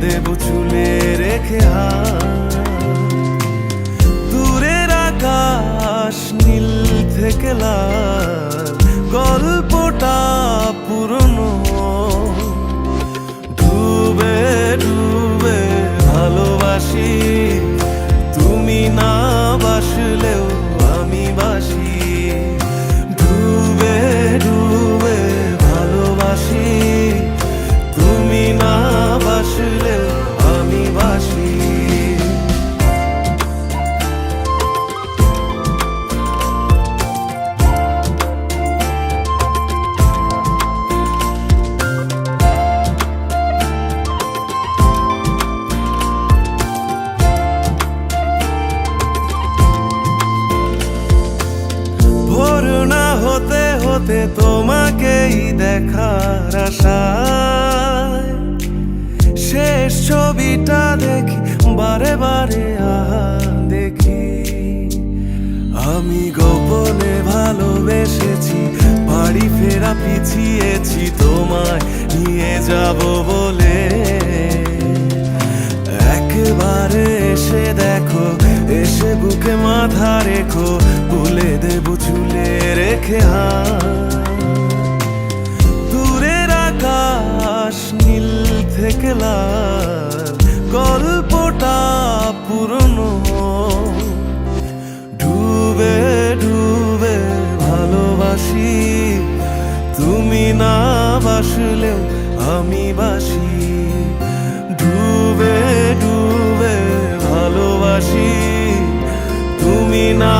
দেব চুলে রেখে হাত। হতে তোমাকেই দেখার আশায়। শেষ ছবিটা দেখি, বারে বারে দেখি। আমি গোপনে ভালোবেসেছি, বাড়ি ফেরা পিছিয়েছি, তোমায় নিয়ে যাব বলে। একবারে এসে দেখো, এসে বুকে মাথা রেখো, বলে দেব চুলে রেখে হাত। বেলার গল্পটা পুরনো। ডুবে ডুবে ভালোবাসি, তুমি না বাসলেও আমি বাসি। ডুবে ডুবে ভালোবাসি, তুমি না